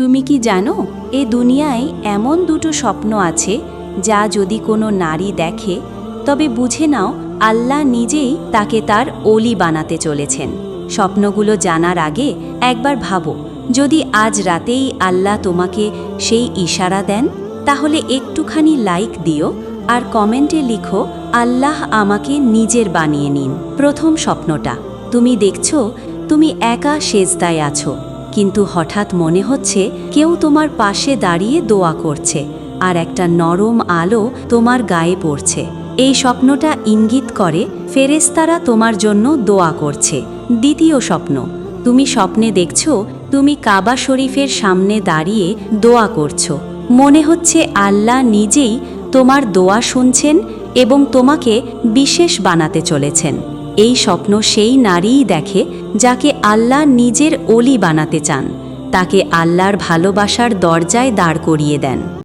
তুমি কি জানো, এ দুনিয়ায় এমন দুটো স্বপ্ন আছে যা যদি কোনো নারী দেখে, তবে বুঝে নাও আল্লাহ নিজেই তাকে তার অলি বানাতে চলেছেন। স্বপ্নগুলো জানার আগে একবার ভাবো, যদি আজ রাতেই আল্লাহ তোমাকে সেই ইশারা দেন, তাহলে একটুখানি লাইক দিও আর কমেন্টে লিখো, আল্লাহ আমাকে নিজের বানিয়ে নিন। প্রথম স্বপ্নটা, তুমি দেখছ, তুমি একা সেজদায় আছো। কিন্তু হঠাৎ মনে হচ্ছে কেউ তোমার পাশে দাঁড়িয়ে দোয়া করছে, আর একটা নরম আলো তোমার গায়ে পড়ছে। এই স্বপ্নটা ইঙ্গিত করে ফেরেস্তারা তোমার জন্য দোয়া করছে। দ্বিতীয় স্বপ্ন, তুমি স্বপ্নে দেখছ, তুমি কাবা শরীফের সামনে দাঁড়িয়ে দোয়া করছ। মনে হচ্ছে আল্লাহ নিজেই তোমার দোয়া শুনছেন এবং তোমাকে বিশেষ বানাতে চলেছেন। এই স্বপ্ন সেই নারীই দেখে যাকে আল্লাহ নিজের অলি বানাতে চান, তাকে আল্লাহর ভালোবাসার দরজায় দাঁড় করিয়ে দেন।